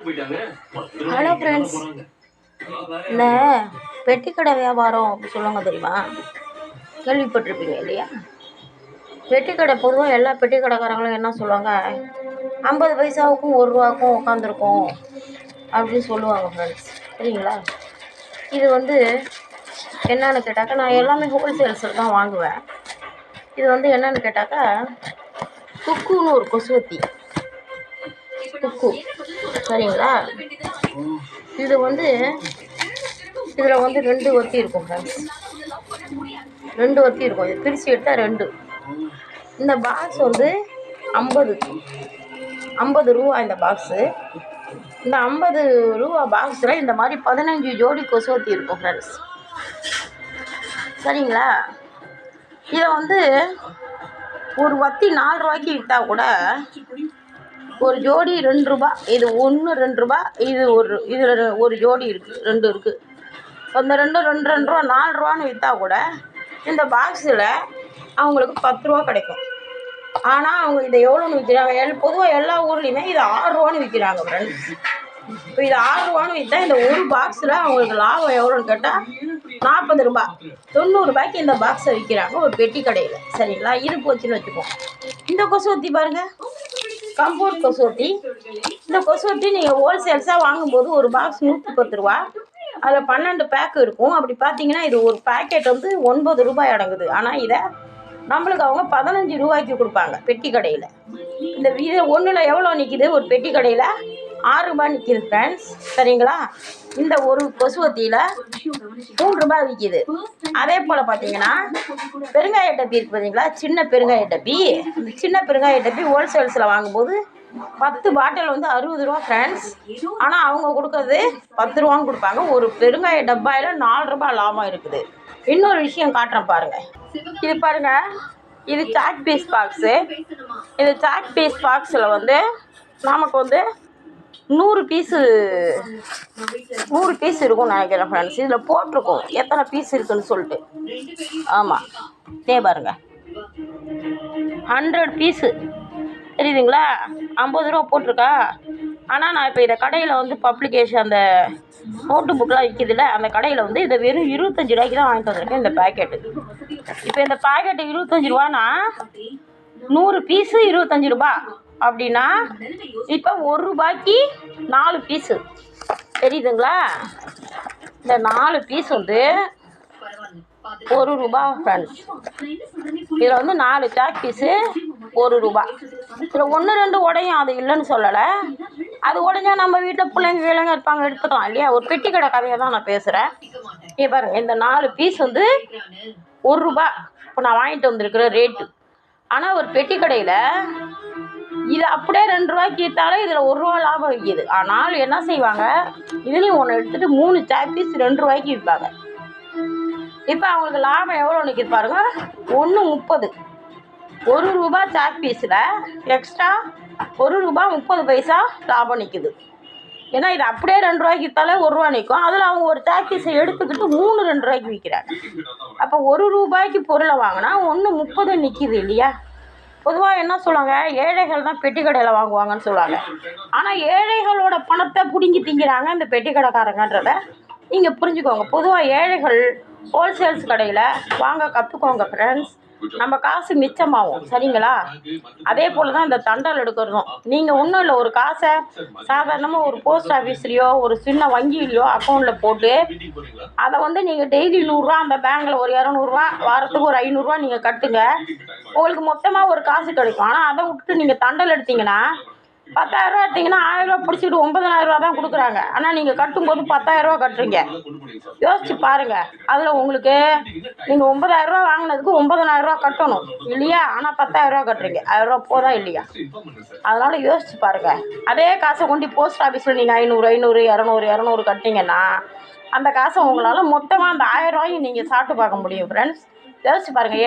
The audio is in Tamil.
ஹலோ ஃப்ரெண்ட்ஸ் இந்த பெட்டிக்கடை வியாபாரம் அப்படி சொல்லுவாங்க தெரியுமா? கேள்விப்பட்டிருப்பீங்க இல்லையா? பெட்டிக்கடை பொதுவாக எல்லா பெட்டி கடைக்காரங்களும் என்ன சொல்லுவாங்க? ஐம்பது பைசாவுக்கும் ஒரு ரூபாக்கும் உட்காந்துருக்கோம் அப்படின்னு சொல்லுவாங்க ஃப்ரெண்ட்ஸ் சரிங்களா? இது வந்து என்னன்னு கேட்டாக்கா நான் எல்லாமே ஹோல்சேல்ஸில் தான் வாங்குவேன். இது வந்து என்னன்னு கேட்டாக்கா குக்குன்னு ஒரு கொசுவத்தி குக்கு. சரிங்களா? இது வந்து இதில் வந்து ரெண்டு ஒத்தி இருக்கும் ஃப்ரெண்ட்ஸ் ரெண்டு ஒத்தி இருக்கும். இது பிரித்து எடுத்தால் ரெண்டு. இந்த பாக்ஸ் வந்து ஐம்பது. ஐம்பது ரூபா இந்த பாக்ஸு இந்த ஐம்பது ரூபா பாக்ஸில் இந்த மாதிரி பதினஞ்சு ஜோடி கொசுவத்தி இருக்கும் ஃப்ரெண்ட்ஸ் சரிங்களா? இதை வந்து ஒரு வத்தி நாலு ரூபாய்க்கு விற்றா கூட ஒரு ஜோடி ரெண்டு ரூபா இது ஒன்று ரெண்டு ரூபா இது ஒரு இதில் ஒரு ஜோடி இருக்குது ரெண்டு இருக்குது அந்த ரெண்டும் ரெண்டு ரெண்டு ரூபா நாலு ரூபான்னு விற்றா கூட இந்த பாக்ஸில் அவங்களுக்கு பத்து ரூபா கிடைக்கும். ஆனால் அவங்க இதை எவ்வளோன்னு விற்கிறாங்க எல் பொதுவாக எல்லா ஊர்லேயுமே இது ஆறு ரூபான்னு விற்கிறாங்க ஃப்ரெண்ட்ஸ் இப்போ இது ஆறு ரூபான்னு விற்றா இந்த ஒரு பாக்ஸில் அவங்களுக்கு லாபம் எவ்வளோன்னு கேட்டால் நாற்பது ரூபா. தொண்ணூறுபாய்க்கு இந்த பாக்ஸை விற்கிறாங்க ஒரு பெட்டி கடையில். சரிங்களா? இது போச்சுன்னு வச்சுப்போம் இந்த கொசு ஊற்றி பாருங்கள் கம்பூர் கொசோட்டி. இந்த கொசோட்டி நீங்கள் ஹோல்சேல்ஸாக வாங்கும்போது ஒரு பாக்ஸ் நூற்றி பத்து ரூபா. அதில் பன்னெண்டு பேக் இருக்கும். அப்படி பார்த்தீங்கன்னா இது ஒரு பேக்கெட் வந்து ஒன்பது ரூபாய் அடங்குது. ஆனால் இதை நம்மளுக்கு அவங்க பதினஞ்சு ரூபாய்க்கு கொடுப்பாங்க பெட்டி கடையில். இந்த இது ஒன்றில் எவ்வளோ நிற்கிது ஒரு பெட்டி கடையில் ஆறு ரூபாய் நிற்கிது ஃப்ரெண்ட்ஸ் சரிங்களா? இந்த ஒரு கொசுவத்தியில் மூணு ரூபாய் விற்கிது அதே போல் பார்த்தீங்கன்னா பெருங்காய டப்பி இருக்குது பார்த்தீங்களா சின்ன பெருங்காய டப்பி. இந்த சின்ன பெருங்காய டப்பி ஹோல்சேல்ஸில் வாங்கும்போது பத்து பாட்டில் வந்து அறுபது ரூபா ஃப்ரெண்ட்ஸ் ஆனால் அவங்க கொடுக்கறது பத்து ரூபான்னு கொடுப்பாங்க. ஒரு பெருங்காய டப்பாயில் நாலு ரூபாய் லாபம் இருக்குது. இன்னொரு விஷயம் காட்டுறேன் பாருங்கள் இது பாருங்கள் இது சாக் பீஸ் பாக்ஸு இது சாக் பீஸ் பாக்ஸில் வந்து நமக்கு வந்து நூறு பீஸு நூறு பீஸ் இருக்கும்னு நினைக்கிறேன் ஃப்ரெண்ட்ஸ் இதில் போட்டிருக்கோம். எத்தனை பீஸ் இருக்குன்னு சொல்லிட்டு. ஆமாம் தே பாருங்க. ஹண்ட்ரட் பீஸு தெரியுதுங்களா? ஐம்பது ரூபா போட்டிருக்கா? ஆனால் நான் இப்போ இதை கடையில் வந்து பப்ளிகேஷன் அந்த நோட்டு புக்கெலாம் விற்கிதுல்ல அந்த கடையில் வந்து இதை வெறும் இருபத்தஞ்சி ரூபாய்க்கு தான் வாங்கிட்டு வந்திருக்கேன் இந்த பேக்கெட்டு இப்போ இந்த பேக்கெட்டு இருபத்தஞ்சி ரூபானா நூறு பீஸு இருபத்தஞ்சி ரூபா. அப்படின்னா இப்போ ஒரு ரூபாய்க்கு நாலு பீஸு தெரியுதுங்களா? இந்த நாலு பீஸ் வந்து ஒரு ரூபா ஃப்ரெண்ட்ஸ் இதில் வந்து நாலு சாக் பீஸு ஒரு ரூபா. இதில் ஒன்று ரெண்டு உடையும் அது இல்லைன்னு சொல்லலை. அது உடஞ்சா நம்ம வீட்டில் பிள்ளைங்க கிளைங்க இருப்பாங்க எடுத்துக்கலாம் இல்லையா? ஒரு பெட்டி கடை கதையை தான் நான் பேசுகிறேன் இங்கே இந்த நாலு பீஸ் வந்து ஒரு ரூபா. இப்போ நான் வாங்கிட்டு வந்திருக்கிற ரேட்டு ஆனால் ஒரு பெட்டி கடையில் இது அப்படியே ரெண்டு ரூபாய்க்கு விற்றாலும் இதில் ஒரு ரூபா லாபம் விற்கிது. ஆனால் என்ன செய்வாங்க? இதுலேயும் ஒன்று எடுத்துகிட்டு மூணு சாக் பீஸ் ரெண்டு ரூபாய்க்கு விற்பாங்க. இப்போ அவங்களுக்கு லாபம் எவ்வளோ நிற்கிது பாருங்க. ஒன்று முப்பது. ஒரு ரூபா சாக் பீஸில் எக்ஸ்ட்ரா ஒரு ரூபா முப்பது பைசா லாபம் நிற்கிது ஏன்னா இது அப்படியே ரெண்டு ரூபாய்க்கு விற்றாலே ஒரு ரூபா நிற்கும் அதில் அவங்க ஒரு சாக் பீஸை எடுத்துக்கிட்டு மூணு ரெண்டு ரூபாய்க்கு விற்கிறாங்க அப்போ ஒரு ரூபாய்க்கு பொருளை வாங்கினா ஒன்று முப்பது நிற்கிது இல்லையா? பொதுவாக என்ன சொல்லுவாங்க ஏழைகள் தான் பெட்டி கடையில் வாங்குவாங்கன்னு சொல்லுவாங்க. ஆனால் ஏழைகளோட பணத்தை பிடுங்கி திங்கிறாங்க இந்த பெட்டி கடைக்காரங்கன்றத நீங்கள் புரிஞ்சுக்கோங்க. பொதுவாக ஏழைகள் ஹோல்சேல்ஸ் கடையில் வாங்க கற்றுக்கோங்க ஃப்ரெண்ட்ஸ் நம்ம காசு மிச்சமாகும். சரிங்களா? அதே போல் தான் இந்த தண்டல் எடுக்கிறதும். நீங்கள் ஒன்றும் இல்லை ஒரு காசை சாதாரணமாக ஒரு போஸ்ட் ஆஃபீஸ்லேயோ ஒரு சின்ன வங்கியிலையோ அக்கௌண்ட்டில் போட்டு அதை வந்து நீங்கள் டெய்லி நூறுரூவா அந்த பேங்க்கில் ஒரு இரநூறுவா வாரத்துக்கு ஒரு ஐநூறுரூவா நீங்கள் கட்டுங்க. உங்களுக்கு மொத்தமாக ஒரு காசு கிடைக்கும். ஆனால் அதை விட்டுட்டு நீங்கள் தண்டல் எடுத்தீங்கன்னா பத்தாயிரரூவா எடுத்தீங்கன்னா ஆயிரரூவா பிடிச்சிட்டு ஒன்பதனாயிரரூவா தான் கொடுக்குறாங்க. ஆனால் நீங்கள் கட்டும்போது பத்தாயிரரூவா கட்டுறீங்க. யோசிச்சு பாருங்கள் அதில் உங்களுக்கு நீங்கள் ஒன்பதாயிரரூவா வாங்கினதுக்கு ஒன்பதனாயிரரூவா கட்டணும். இல்லையா? ஆனால் பத்தாயிரரூவா கட்டுறீங்க. ஆயிரரூவா போதா இல்லையா? அதனால் யோசிச்சு பாருங்கள் அதே காசை கொண்டு போஸ்ட் ஆஃபீஸில் நீங்கள் ஐநூறு ஐநூறு இரநூறு இரநூறு கட்டிங்கன்னா அந்த காசை உங்களால் மொத்தமாக அந்த ஆயிரரூவாயும் நீங்கள் சாப்பிட்டு பார்க்க முடியும் ஃப்ரெண்ட்ஸ் யோசிச்சு பாருங்கள்